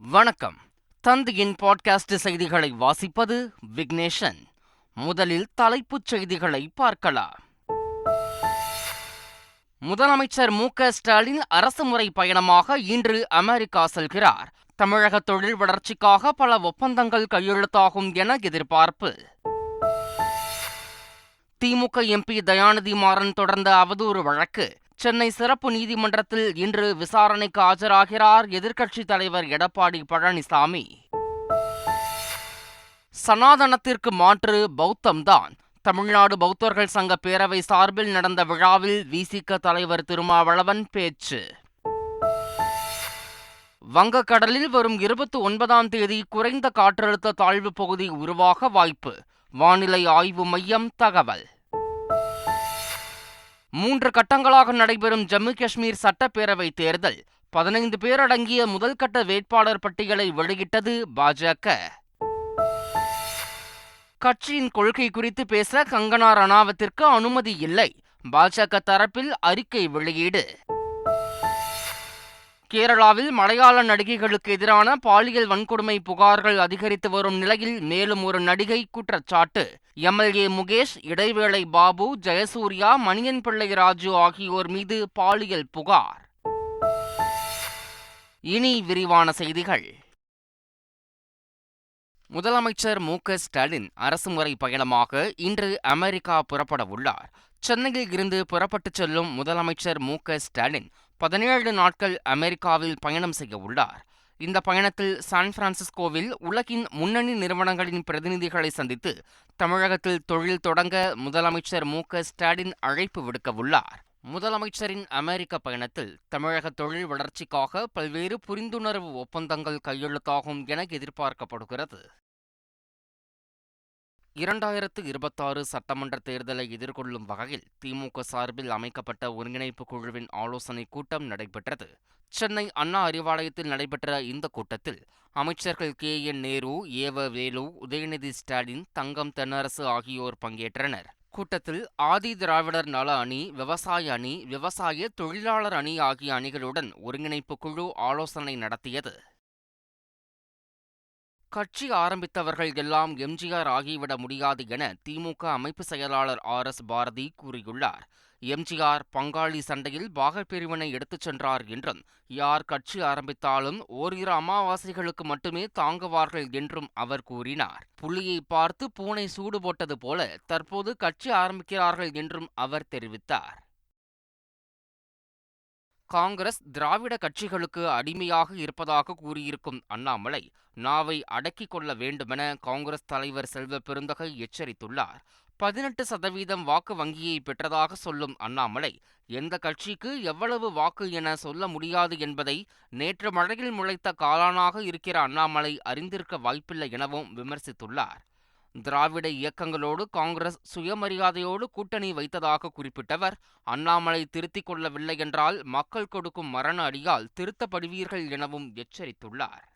வணக்கம். தந்தையின் பாட்காஸ்ட் செய்திகளை வாசிப்பது விக்னேஷன். முதலில் தலைப்புச் செய்திகளை பார்க்கலாம். முதலமைச்சர் மு க ஸ்டாலின் அரசுமுறை பயணமாக இன்று அமெரிக்கா செல்கிறார். தமிழக தொழில் வளர்ச்சிக்காக பல ஒப்பந்தங்கள் கையெழுத்தாகும் என எதிர்பார்ப்பு. திமுக எம்பி தயாநிதி மாறன் தொடர்ந்த அவதூறு வழக்கு. சென்னை சிறப்பு நீதிமன்றத்தில் இன்று விசாரணைக்கு ஆஜராகிறார் எதிர்க்கட்சித் தலைவர் எடப்பாடி பழனிசாமி. சனாதனத்திற்கு மாற்று பௌத்தம்தான். தமிழ்நாடு பௌத்தர்கள் சங்க பேரவை சார்பில் நடந்த விழாவில் விசிக தலைவர் திருமாவளவன் பேச்சு. வங்கக்கடலில் வரும் இருபத்தி ஒன்பதாம் தேதி குறைந்த காற்றழுத்த தாழ்வு பகுதி உருவாக வாய்ப்பு. வானிலை ஆய்வு மையம் தகவல். மூன்று கட்டங்களாக நடைபெறும் ஜம்மு காஷ்மீர் சட்டப்பேரவை தேர்தல். பதினைந்து பேர் அடங்கிய முதல் கட்ட வேட்பாளர் பட்டியலை வெளியிட்டது பாஜக. கட்சியின் கொள்கை குறித்து பேச கங்கனா ரணாவத்திற்கு அனுமதி இல்லை. பாஜக தரப்பில் அறிக்கை வெளியீடு. கேரளாவில் மலையாள நடிகைகளுக்கு எதிரான பாலியல் வன்கொடுமை புகார்கள் அதிகரித்து வரும் நிலையில் மேலும் ஒரு நடிகை குற்றச்சாட்டு. எம்எல்ஏ முகேஷ் இடைவேளை பாபு ஜெயசூர்யா மணியன் பிள்ளை ராஜு ஆகியோர் மீது பாலியல் புகார். இனி விரிவான செய்திகள். முதலமைச்சர் மு க ஸ்டாலின் அரசுமுறை பயணமாக இன்று அமெரிக்கா புறப்பட உள்ளார். சென்னையில் இருந்து புறப்பட்டுச் செல்லும் முதலமைச்சர் மு க ஸ்டாலின் பதினேழு நாட்கள் அமெரிக்காவில் பயணம் செய்ய உள்ளார். இந்த பயணத்தில் சான் பிரான்சிஸ்கோவில் உலகின் முன்னணி நிறுவனங்களின் பிரதிநிதிகளை சந்தித்து தமிழகத்தில் தொழில் தொடங்க முதலமைச்சர் மு ஸ்டாலின் அழைப்பு விடுக்கவுள்ளார். முதலமைச்சரின் அமெரிக்க பயணத்தில் தமிழக தொழில் வளர்ச்சிக்காக பல்வேறு புரிந்துணர்வு ஒப்பந்தங்கள் கையெழுத்தாகும் என எதிர்பார்க்கப்படுகிறது. இரண்டாயிரத்து இருபத்தாறு சட்டமன்ற தேர்தலை எதிர்கொள்ளும் வகையில் திமுக சார்பில் அமைக்கப்பட்ட ஒருங்கிணைப்பு குழுவின் ஆலோசனைக் கூட்டம் நடைபெற்றது. சென்னை அண்ணா அறிவாலயத்தில் நடைபெற்ற இந்த கூட்டத்தில் அமைச்சர்கள் கே. என். நேரு ஏவ வேலு உதயநிதி ஸ்டாலின் தங்கம் தென்னரசு ஆகியோர் பங்கேற்றனர். கூட்டத்தில் ஆதி திராவிடர் நல அணி விவசாய அணி விவசாய தொழிலாளர் அணி ஆகிய அணிகளுடன் ஒருங்கிணைப்பு குழு ஆலோசனை நடத்தியது. கட்சி ஆரம்பித்தவர்கள் எல்லாம் எம்ஜிஆர் ஆகிவிட முடியாது என திமுக அமைப்பு செயலாளர் ஆர் எஸ் பாரதி கூறியுள்ளார். எம்ஜிஆர் பங்காளி சண்டையில் பாகப்பிரிவினை எடுத்துச் சென்றார் என்றும் யார் கட்சி ஆரம்பித்தாலும் ஓரிரு அமாவாசைகளுக்கு மட்டுமே தாங்குவார்கள் என்றும் அவர் கூறினார். புலியை பார்த்து பூனை சூடு போட்டது போல தற்போது கட்சி ஆரம்பிக்கிறார்கள் என்றும் அவர் தெரிவித்தார். காங்கிரஸ் திராவிட கட்சிகளுக்கு அடிமையாக இருப்பதாக கூறியிருக்கும் அண்ணாமலை நாவை அடக்கிக் கொள்ள வேண்டுமென காங்கிரஸ் தலைவர் செல்வ பெருந்தகை எச்சரித்துள்ளார். பதினெட்டு சதவீதம் வாக்கு வங்கியை பெற்றதாக சொல்லும் அண்ணாமலை எந்த கட்சிக்கு எவ்வளவு வாக்கு என சொல்ல முடியாது என்பதை நேற்று மழையில் முளைத்த காலானாக இருக்கிற அண்ணாமலை அறிந்திருக்க வாய்ப்பில்லை எனவும் விமர்சித்துள்ளார். திராவிட இயக்கங்களோடு காங்கிரஸ் சுயமரியாதையோடு கூட்டணி வைத்ததாக குறிப்பிட்டவர் அண்ணாமலை திருத்திக் கொள்ளவில்லை என்றால் மக்கள் கொடுக்கும் மரண அடியால் திருத்தப்படுவீர்கள் எனவும் எச்சரித்துள்ளார்.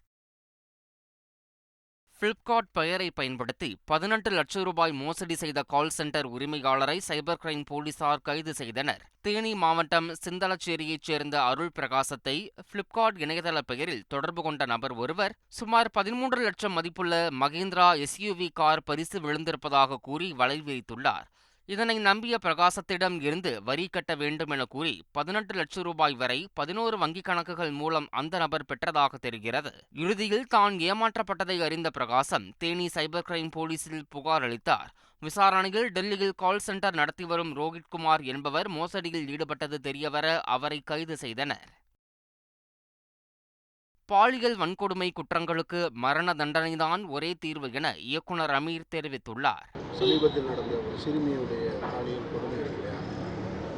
பிளிப்கார்ட் பெயரை பயன்படுத்தி பதினெட்டு லட்சம் ரூபாய் மோசடி செய்த கால் சென்டர் உரிமையாளரை சைபர் கிரைம் போலீசார் கைது செய்தனர். தேனி மாவட்டம் சிந்தலச்சேரியைச் சேர்ந்த அருள் பிரகாசத்தை பிளிப்கார்ட் இணையதள பெயரில் தொடர்பு கொண்ட நபர் ஒருவர் சுமார் பதிமூன்று லட்சம் மதிப்புள்ள மகேந்திரா எஸ்யூவி கார் பரிசு விழுந்திருப்பதாக கூறி வலை விரித்துள்ளார் இதனை நம்பிய பிரகாசத்திடம் இருந்து வரி கட்ட வேண்டும் என கூறி பதினெட்டு லட்சம் ரூபாய் வரை பதினோரு வங்கிக் கணக்குகள் மூலம் அந்த நபர் பெற்றதாக தெரிகிறது. இறுதியில் தான் ஏமாற்றப்பட்டதை அறிந்த பிரகாசம் தேனி சைபர் கிரைம் போலீசில் புகார் அளித்தார். விசாரணையில் டெல்லியில் கால் சென்டர் நடத்தி வரும் ரோஹித்குமார் என்பவர் மோசடியில் ஈடுபட்டது தெரியவர அவரை கைது செய்தனர். பாலியல் வன்கொடுமை குற்றங்களுக்கு மரண தண்டனைதான் ஒரே தீர்வு என இயக்குனர் அமீர் தெரிவித்துள்ளார். சமீபத்தில் நடந்த ஒரு சிறுமியுடைய பாலியல் கொடுமை இல்லையா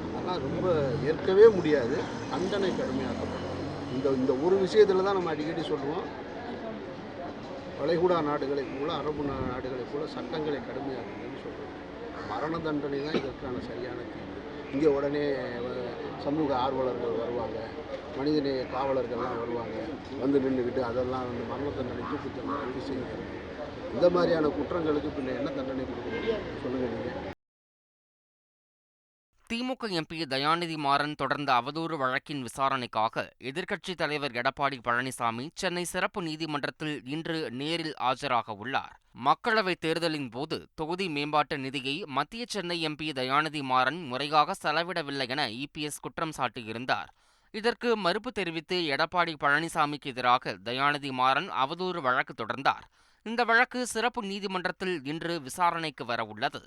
அதெல்லாம் ரொம்ப ஏற்கவே முடியாது. தண்டனை கடுமையாக்கப்படும். இந்த இந்த ஒரு விஷயத்தில் தான் நம்ம அடிக்கடி சொல்லுவோம். வளைகுடா நாடுகளை போல அரபு நாடுகளை போல சட்டங்களை கடுமையாக்குங்கன்னு சொல்கிறோம் மரண தண்டனை தான் இதற்கான சரியான தீர்வு. இங்கே உடனே சமூக ஆர்வலர்கள் வருவாங்க. மனிதநேய காவலர்கள்லாம் வருவாங்க. வந்து நின்றுக்கிட்டு அதெல்லாம் வந்து மரண தண்டனை தூக்கு தண்டனை செய்யுங்க இந்த மாதிரியான குற்றங்களுக்கு பின்ன என்ன தண்டனை கொடுக்க முடியும்? சொல்லுங்கள் நீங்கள் திமுக எம்பி தயாநிதி மாறன் தொடர்ந்த அவதூறு வழக்கின் விசாரணைக்காக எதிர்க்கட்சித் தலைவர் எடப்பாடி பழனிசாமி சென்னை சிறப்பு நீதிமன்றத்தில் இன்று நேரில் ஆஜராக உள்ளார். மக்களவைத் தேர்தலின் போது தொகுதி மேம்பாட்டு நிதியை மத்திய சென்னை எம்பி தயாநிதி மாறன் முறையாக செலவிடவில்லை என இபிஎஸ் குற்றம் சாட்டியிருந்தார். இதற்கு மறுப்பு தெரிவித்து எடப்பாடி பழனிசாமிக்கு எதிராக தயாநிதி மாறன் அவதூறு வழக்கு தொடர்ந்தார். இந்த வழக்கு சிறப்பு நீதிமன்றத்தில் இன்று விசாரணைக்கு வர உள்ளது.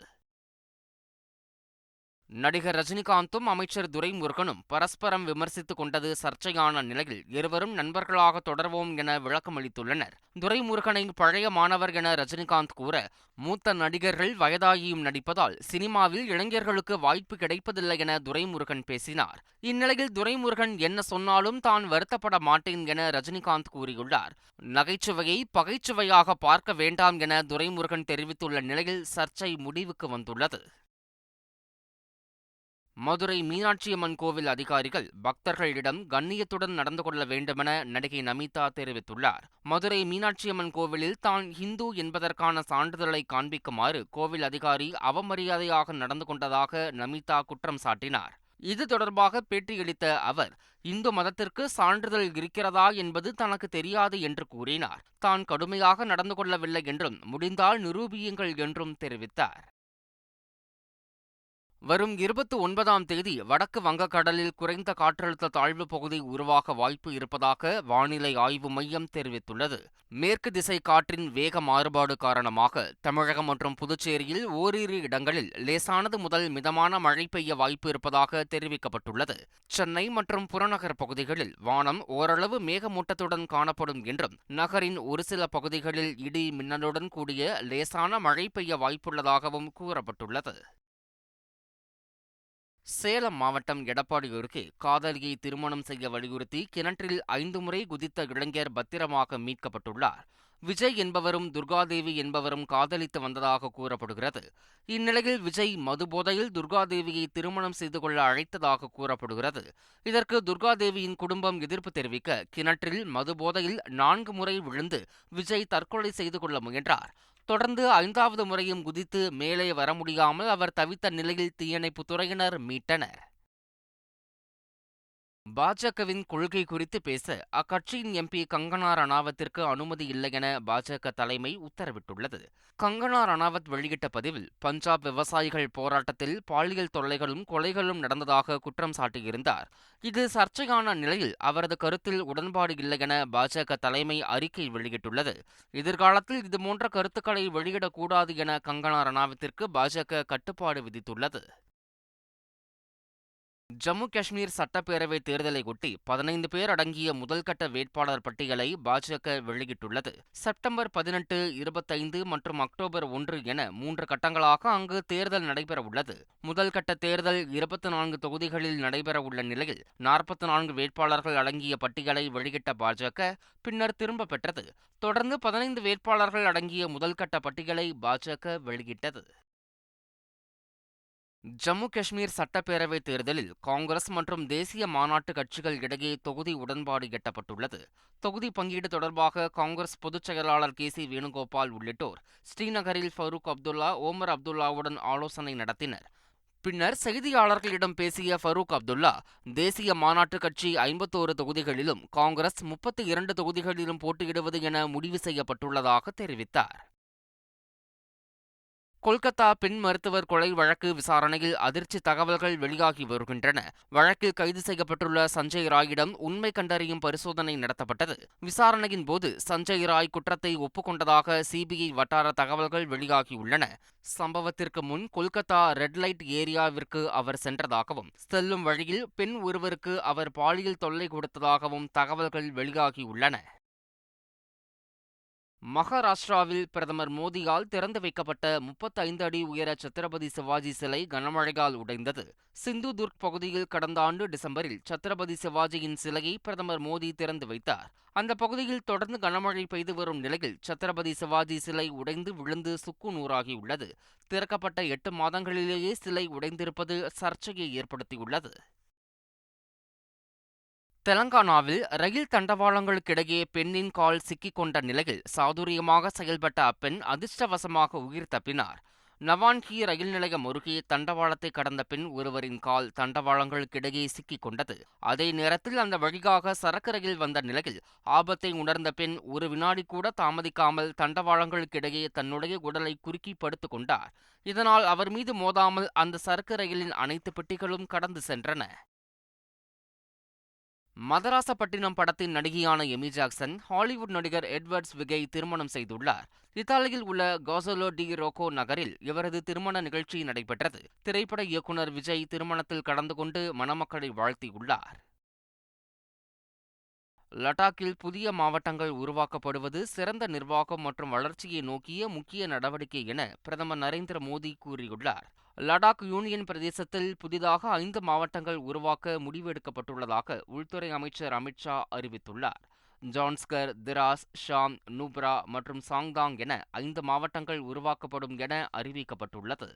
நடிகர் ரஜினிகாந்தும் அமைச்சர் துரைமுருகனும் பரஸ்பரம் விமர்சித்துக் கொண்டது சர்ச்சையான நிலையில் இருவரும் நண்பர்களாக தொடர்வோம் என விளக்கமளித்துள்ளனர். துரைமுருகனை பழைய மாணவர் என ரஜினிகாந்த் கூற மூத்த நடிகர்கள் வயதாகியும் நடிப்பதால் சினிமாவில் இளைஞர்களுக்கு வாய்ப்பு கிடைப்பதில்லை என துரைமுருகன் பேசினார். இந்நிலையில் துரைமுருகன் என்ன சொன்னாலும் தான் வருத்தப்பட மாட்டேன் என ரஜினிகாந்த் கூறியுள்ளார். நகைச்சுவையை பகைச்சுவையாக பார்க்க வேண்டாம் என துரைமுருகன் தெரிவித்துள்ள நிலையில் சர்ச்சை முடிவுக்கு வந்துள்ளது. மதுரை மீனாட்சியம்மன் கோவில் அதிகாரிகள் பக்தர்களிடம் கண்ணியத்துடன் நடந்து கொள்ள வேண்டுமென நடிகை நமிதா தெரிவித்துள்ளார். மதுரை மீனாட்சியம்மன் கோவிலில் தான் ஹிந்து என்பதற்கான சான்றிதழை காண்பிக்குமாறு கோவில் அதிகாரி அவமரியாதையாக நடந்து கொண்டதாக நமிதா குற்றம் சாட்டினார். இது தொடர்பாக பேட்டியளித்த அவர் இந்து மதத்திற்கு சான்றிதழ் இருக்கிறதா என்பது தனக்கு தெரியாது என்று கூறினார். தான் கடுமையாக நடந்து கொள்ளவில்லை என்றும் முடிந்தால் நிரூபியுங்கள் என்றும் தெரிவித்தார். வரும் இருபத்தி ஒன்பதாம் தேதி வடக்கு வங்கக்கடலில் குறைந்த காற்றழுத்த தாழ்வு பகுதி உருவாக வாய்ப்பு இருப்பதாக வானிலை ஆய்வு மையம் தெரிவித்துள்ளது. மேற்கு திசை காற்றின் வேக மாறுபாடு காரணமாக தமிழகம் மற்றும் புதுச்சேரியில் ஓரிரு இடங்களில் லேசானது முதல் மிதமான மழை பெய்ய வாய்ப்பு இருப்பதாக தெரிவிக்கப்பட்டுள்ளது. சென்னை மற்றும் புறநகர் பகுதிகளில் வானம் ஓரளவு மேகமூட்டத்துடன் காணப்படும் என்றும் நகரின் ஒரு சில பகுதிகளில் இடி மின்னலுடன் கூடிய லேசான மழை பெய்ய வாய்ப்புள்ளதாகவும் கூறப்பட்டுள்ளது. சேலம் மாவட்டம் எடப்பாடி அருகே காதலியை திருமணம் செய்ய வலியுறுத்தி கிணற்றில் ஐந்து முறை குதித்த இளைஞர் பத்திரமாக மீட்கப்பட்டுள்ளார். விஜய் என்பவரும் துர்காதேவி என்பவரும் காதலித்து வந்ததாக கூறப்படுகிறது. இந்நிலையில் விஜய் மதுபோதையில் துர்காதேவியை திருமணம் செய்து கொள்ள அழைத்ததாக கூறப்படுகிறது. இதற்கு துர்காதேவியின் குடும்பம் எதிர்ப்பு தெரிவிக்க கிணற்றில் மதுபோதையில் நான்கு முறை விழுந்து விஜய் தற்கொலை செய்து கொள்ள முயன்றார். தொடர்ந்து ஐந்தாவது முறையும் குதித்து மேலே வர முடியாமல் அவர் தவித்த நிலையில் தீயணைப்புத் துறையினர் மீட்டனர். பாஜகவின் கொள்கை குறித்து பேச அக்கட்சியின் எம்பி கங்கனா ரணாவத்திற்கு அனுமதி இல்லை என பாஜக தலைமை உத்தரவிட்டுள்ளது. கங்கனா ரணாவத் வெளியிட்ட பதிவில் பஞ்சாப் விவசாயிகள் போராட்டத்தில் பாலியல் தொல்லைகளும் கொலைகளும் நடந்ததாக குற்றம் சாட்டியிருந்தார். இது சர்ச்சையான நிலையில் அவரது கருத்தில் உடன்பாடு இல்லை என பாஜக தலைமை அறிக்கை வெளியிட்டுள்ளது. எதிர்காலத்தில் இதுபோன்ற கருத்துக்களை வெளியிடக்கூடாது என கங்கனா ரணாவத்திற்கு பாஜக கட்டுப்பாடு விதித்துள்ளது. ஜம்மு காஷ்மீர் சட்டப்பேரவை தேர்தலை ஒட்டி பதினைந்து பேர் அடங்கிய முதல்கட்ட வேட்பாளர் பட்டியலை பாஜக வெளியிட்டுள்ளது. செப்டம்பர் பதினெட்டு இருபத்தைந்து மற்றும் அக்டோபர் ஒன்று என மூன்று கட்டங்களாக அங்கு தேர்தல் நடைபெறவுள்ளது. முதல்கட்ட தேர்தல் இருபத்தி நான்கு தொகுதிகளில் நடைபெறவுள்ள நிலையில் நாற்பத்தி நான்கு வேட்பாளர்கள் அடங்கிய பட்டியலை வெளியிட்ட பாஜக பின்னர் திரும்ப பெற்றது. தொடர்ந்து பதினைந்து வேட்பாளர்கள் அடங்கிய முதல்கட்ட பட்டியலை பாஜக வெளியிட்டது. ஜம்மு காஷ்மீர் சட்டப்பேரவைத் தேர்தலில் காங்கிரஸ் மற்றும் தேசிய மாநாட்டு கட்சிகள் இடையே தொகுதி உடன்பாடு எட்டப்பட்டுள்ளது. தொகுதி பங்கீடு தொடர்பாக காங்கிரஸ் பொதுச் செயலாளர் கே சி வேணுகோபால் உள்ளிட்டோர் ஸ்ரீநகரில் ஃபரூக் அப்துல்லா ஓமர் அப்துல்லாவுடன் ஆலோசனை நடத்தினர். பின்னர் செய்தியாளர்களிடம் பேசிய ஃபரூக் அப்துல்லா தேசிய மாநாட்டு கட்சி ஐம்பத்தோரு தொகுதிகளிலும் காங்கிரஸ் முப்பத்தி இரண்டு தொகுதிகளிலும் போட்டியிடுவது என முடிவு செய்யப்பட்டுள்ளதாக தெரிவித்தார். கொல்கத்தா பெண் மருத்துவர் கொலை வழக்கு விசாரணையில் அதிர்ச்சி தகவல்கள் வெளியாகி வருகின்றன. வழக்கில் கைது செய்யப்பட்டுள்ள சஞ்சய் ராயிடம் உண்மை கண்டறியும் பரிசோதனை நடத்தப்பட்டது. விசாரணையின் போது சஞ்சய் ராய் குற்றத்தை ஒப்புக்கொண்டதாக சிபிஐ வட்டார தகவல்கள் வெளியாகியுள்ளன. சம்பவத்திற்கு முன் கொல்கத்தா ரெட் லைட் ஏரியாவிற்கு அவர் சென்றதாகவும் செல்லும் வழியில் பெண் ஒருவருக்கு அவர் பாலியல் தொல்லை கொடுத்ததாகவும் தகவல்கள் வெளியாகியுள்ளன. மகாராஷ்டிராவில் பிரதமர் மோடியால் திறந்து வைக்கப்பட்ட முப்பத்தைந்து அடி உயர சத்ரபதி சிவாஜி சிலை கனமழையால் உடைந்தது. சிந்து துர்க் பகுதியில் கடந்த ஆண்டு டிசம்பரில் சத்ரபதி சிவாஜியின் சிலையை பிரதமர் மோடி திறந்து வைத்தார். அந்த பகுதியில் தொடர்ந்து கனமழை பெய்து வரும் நிலையில் சத்ரபதி சிவாஜி சிலை உடைந்து விழுந்து சுக்கு நூறாகியுள்ளது. திறக்கப்பட்ட எட்டு மாதங்களிலேயே சிலை உடைந்திருப்பது சர்ச்சையை ஏற்படுத்தியுள்ளது. தெலங்கானாவில் ரயில் தண்டவாளங்களுக்கிடையே பெண்ணின் கால் சிக்கிக் கொண்ட நிலையில் சாதுரியமாக செயல்பட்ட அப்பெண் அதிர்ஷ்டவசமாக உயிர் தப்பினார். நவான்கி ரயில் நிலையம் அருகே தண்டவாளத்தை கடந்த பின் ஒருவரின் கால் தண்டவாளங்களுக்கிடையே சிக்கிக் கொண்டது அதே நேரத்தில் அந்த வழியாக சரக்கு ரயில் வந்த நிலையில் ஆபத்தை உணர்ந்த பின் ஒரு வினாடி கூட தாமதிக்காமல் தண்டவாளங்களுக்கிடையே தன்னுடைய உடலை குறுக்கி படுத்துக் கொண்டார். இதனால் அவர் மீது மோதாமல் அந்த சரக்கு ரயிலின் அனைத்து பெட்டிகளும் கடந்து சென்றன. மதராசப்பட்டினம் படத்தின் நடிகையான எமி ஜாக்சன் ஹாலிவுட் நடிகர் எட்வர்ட்ஸ் விகை திருமணம் செய்துள்ளார். இத்தாலியில் உள்ள கோசலோ டி ரோகோ நகரில் இவரது திருமண நிகழ்ச்சி நடைபெற்றது. திரைப்பட இயக்குனர் விஜய் திருமணத்தில் கலந்து கொண்டு மணமக்களை வாழ்த்தியுள்ளார். லடாக்கில் புதிய மாவட்டங்கள் உருவாக்கப்படுவது சிறந்த நிர்வாகம் மற்றும் வளர்ச்சியை நோக்கிய முக்கிய நடவடிக்கை என பிரதமர் நரேந்திர மோடி கூறியுள்ளார். லடாக் யூனியன் பிரதேசத்தில் புதிதாக ஐந்து மாவட்டங்கள் உருவாக்க முடிவு எடுக்கப்பட்டுள்ளதாக உள்துறை அமைச்சர் அமித்ஷா அறிவித்துள்ளார். ஜான்ஸ்கர் திராஸ் ஷாம் நூப்ரா மற்றும் சாங்தாங் என ஐந்து மாவட்டங்கள் உருவாக்கப்படும் என அறிவிக்கப்பட்டுள்ளது.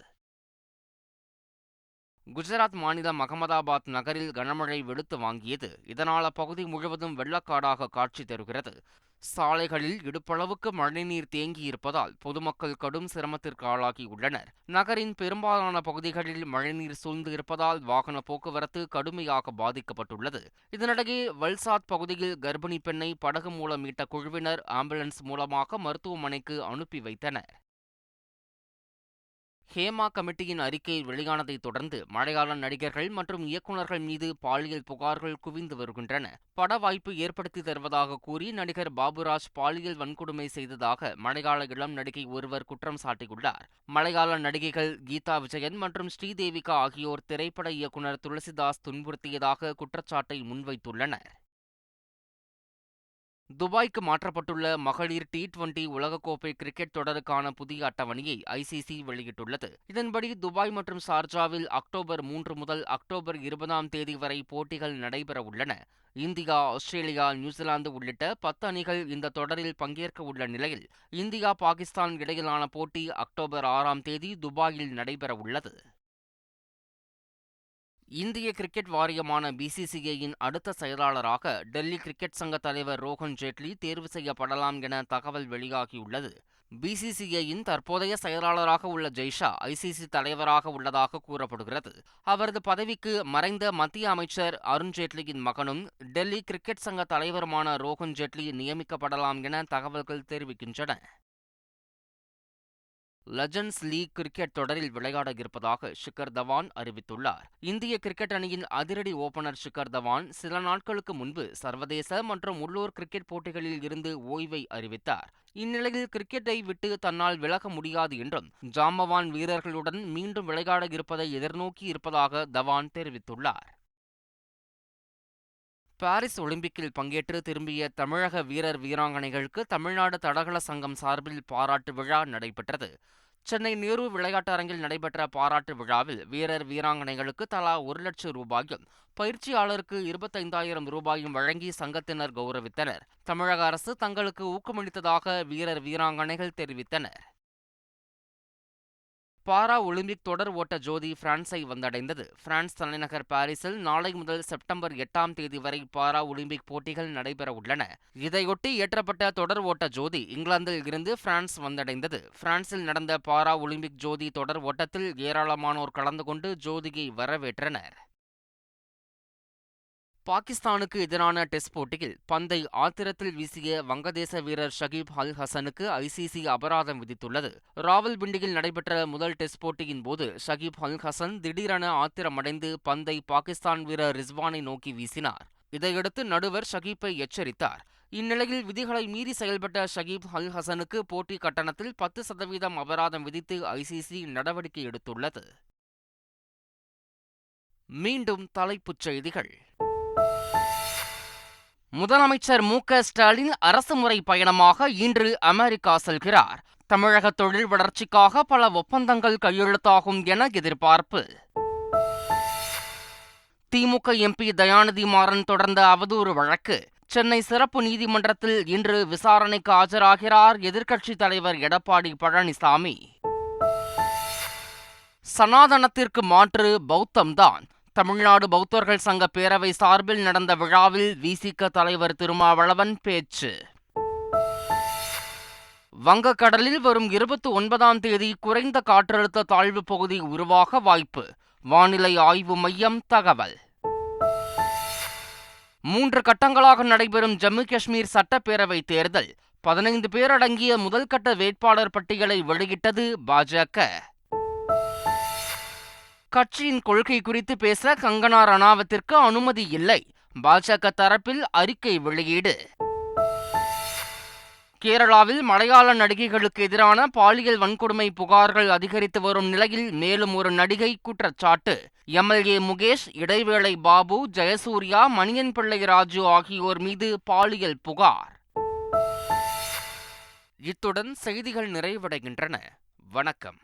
குஜராத் மாநிலம் அகமதாபாத் நகரில் கனமழை வெளுத்து வாங்கியது. இதனால் அப்பகுதி முழுவதும் வெள்ளக்காடாக காட்சி தருகிறது. சாலைகளில் இடுப்பளவுக்கு மழைநீர் தேங்கியிருப்பதால் பொதுமக்கள் கடும் சிரமத்திற்கு ஆளாகியுள்ளனர் நகரின் பெரும்பாலான பகுதிகளில் மழைநீர் சூழ்ந்து இருப்பதால் வாகன போக்குவரத்து கடுமையாக பாதிக்கப்பட்டுள்ளது. இதனிடையே வல்சாத் பகுதியில் கர்ப்பிணி பெண்ணை படகு மூலம் மீட்ட குழுவினர் ஆம்புலன்ஸ் மூலமாக மருத்துவமனைக்கு அனுப்பி வைத்தனர். ஹேமா கமிட்டியின் அறிக்கை வெளியானதை தொடர்ந்து மலையாள நடிகர்கள் மற்றும் இயக்குநர்கள் மீது பாலியல் புகார்கள் குவிந்து வருகின்றன. பட வாய்ப்பு ஏற்படுத்தி தருவதாக கூறி நடிகர் பாபுராஜ் பாலியல் வன்கொடுமை செய்ததாக மலையாள இளம் நடிகை ஒருவர் குற்றம் சாட்டியுள்ளார். மலையாள நடிகைகள் கீதா விஜயன் மற்றும் ஸ்ரீதேவிகா ஆகியோர் திரைப்பட இயக்குனர் துளசிதாஸ் துன்புறுத்தியதாக குற்றச்சாட்டை முன்வைத்துள்ளனர். துபாய்க்கு மாற்றப்பட்டுள்ள மகளிர் டி டுவெண்டி உலகக்கோப்பை கிரிக்கெட் தொடருக்கான புதிய அட்டவணையை ஐசிசி வெளியிட்டுள்ளது. இதன்படி துபாய் மற்றும் சார்ஜாவில் அக்டோபர் மூன்று முதல் அக்டோபர் இருபதாம் தேதி வரை போட்டிகள் நடைபெற உள்ளன இந்தியா ஆஸ்திரேலியா நியூசிலாந்து உள்ளிட்ட பத்து அணிகள் இந்த தொடரில் பங்கேற்க உள்ள நிலையில் இந்தியா பாகிஸ்தான் இடையிலான போட்டி அக்டோபர் ஆறாம் தேதி துபாயில் நடைபெற உள்ளது இந்திய கிரிக்கெட் வாரியமான பிசிசிஐயின் அடுத்த செயலாளராக டெல்லி கிரிக்கெட் சங்க தலைவர் ரோஹன் ஜேட்லி தேர்வு செய்யப்படலாம் என தகவல் வெளியாகியுள்ளது. பிசிசிஐயின் தற்போதைய செயலாளராக உள்ள ஜெய்ஷா ஐசிசி தலைவராக உள்ளதாக கூறப்படுகிறது. அவரது பதவிக்கு மறைந்த மத்திய அமைச்சர் அருண் ஜேட்லியின் மகனும் டெல்லி கிரிக்கெட் சங்க தலைவருமான ரோஹன் ஜேட்லி நியமிக்கப்படலாம் என தகவல்கள் தெரிவிக்கின்றன. லெஜண்ட்ஸ் லீக் கிரிக்கெட் தொடரில் விளையாட இருப்பதாக ஷிகர் தவான் அறிவித்துள்ளார். இந்திய கிரிக்கெட் அணியின் அதிரடி ஓபனர் ஷிகர் தவான் சில நாட்களுக்கு முன்பு சர்வதேச மற்றும் உள்ளூர் கிரிக்கெட் போட்டிகளில் இருந்து ஓய்வை அறிவித்தார். இந்நிலையில் கிரிக்கெட்டை விட்டு தன்னால் விலக முடியாது என்றும் ஜாம்பவான் வீரர்களுடன் மீண்டும் விளையாட இருப்பதை எதிர்நோக்கி இருப்பதாக தவான் தெரிவித்துள்ளார். பாரிஸ் ஒலிம்பிக்கில் பங்கேற்று திரும்பிய தமிழக வீரர் வீராங்கனைகளுக்கு தமிழ்நாடு தடகள சங்கம் சார்பில் பாராட்டு விழா நடைபெற்றது. சென்னை நேரு விளையாட்டரங்கில் நடைபெற்ற பாராட்டு விழாவில் வீரர் வீராங்கனைகளுக்கு தலா ஒரு லட்சம் ரூபாயும் பயிற்சியாளருக்கு இருபத்தைந்தாயிரம் ரூபாயும் வழங்கி சங்கத்தினர் கௌரவித்தனர். தமிழக அரசு தங்களுக்கு ஊக்கமளித்ததாக வீரர் வீராங்கனைகள் தெரிவித்தனர். பாரா ஒலிம்பிக் தொடர் ஓட்ட ஜோதி பிரான்ஸை வந்தடைந்தது. பிரான்ஸ் தலைநகர் பாரிஸில் நாளை முதல் செப்டம்பர் எட்டாம் தேதி வரை பாரா ஒலிம்பிக் போட்டிகள் நடைபெற உள்ளன இதையொட்டி ஏற்றப்பட்ட தொடர் ஓட்ட ஜோதி இங்கிலாந்தில் இருந்து பிரான்ஸ் வந்தடைந்தது. பிரான்சில் நடந்த பாரா ஒலிம்பிக் ஜோதி தொடர் ஓட்டத்தில் ஏராளமானோர் கலந்து கொண்டு ஜோதியை வரவேற்றனர். பாகிஸ்தானுக்கு எதிரான டெஸ்ட் போட்டியில் பந்தை ஆத்திரத்தில் வீசிய வங்கதேச வீரர் ஷகீப் அல் ஹசனுக்கு ஐசிசி அபராதம் விதித்துள்ளது. ராவல்பிண்டியில் நடைபெற்ற முதல் டெஸ்ட் போட்டியின் போது ஷகீப் அல் ஹசன் திடீரென ஆத்திரமடைந்து பந்தை பாகிஸ்தான் வீரர் ரிஸ்வானை நோக்கி வீசினார். இதையடுத்து நடுவர் ஷகீப்பை எச்சரித்தார். இந்நிலையில் விதிகளை மீறி செயல்பட்ட ஷகீப் அல் ஹசனுக்கு போட்டி கட்டணத்தில் பத்து சதவீதம் அபராதம் விதித்து ஐசிசி நடவடிக்கை எடுத்துள்ளது. மீண்டும் தலைப்புச் செய்திகள். முதலமைச்சர் மு க ஸ்டாலின் அரசுமுறை பயணமாக இன்று அமெரிக்கா செல்கிறார். தமிழக தொழில் வளர்ச்சிக்காக பல ஒப்பந்தங்கள் கையெழுத்தாகும் என எதிர்பார்ப்பு. திமுக எம்பி தயாநிதி மாறன் தொடர்ந்த அவதூறு வழக்கு. சென்னை சிறப்பு நீதிமன்றத்தில் இன்று விசாரணைக்கு ஆஜராகிறார் எதிர்க்கட்சித் தலைவர் எடப்பாடி பழனிசாமி. சனாதனத்திற்கு மாற்று பௌத்தம்தான். தமிழ்நாடு பௌத்தர்கள் சங்க பேரவை சார்பில் நடந்த விழாவில் விசிக தலைவர் திருமாவளவன் பேச்சு. வங்கக்கடலில் வரும் இருபத்தி ஒன்பதாம் தேதி குறைந்த காற்றழுத்த தாழ்வு பகுதி உருவாக வாய்ப்பு. வானிலை ஆய்வு மையம் தகவல். மூன்று கட்டங்களாக நடைபெறும் ஜம்மு காஷ்மீர் சட்டப்பேரவை தேர்தல். பதினைந்து பேர் அடங்கிய முதல்கட்ட வேட்பாளர் பட்டியலை வெளியிட்டது பாஜக. கட்சியின் கொள்கை குறித்து பேச கங்கனா ரணாவத்திற்கு அனுமதி இல்லை. பாஜக தரப்பில் அறிக்கை வெளியீடு. கேரளாவில் மலையாள நடிகைகளுக்கு எதிரான பாலியல் வன்கொடுமை புகார்கள் அதிகரித்து வரும் நிலையில் மேலும் ஒரு நடிகை குற்றச்சாட்டு. எம்எல்ஏ முகேஷ் இடைவேளை பாபு ஜெயசூர்யா மணியன் பிள்ளை ராஜு ஆகியோர் மீது பாலியல் புகார். இத்துடன் செய்திகள் நிறைவடைகின்றன. வணக்கம்.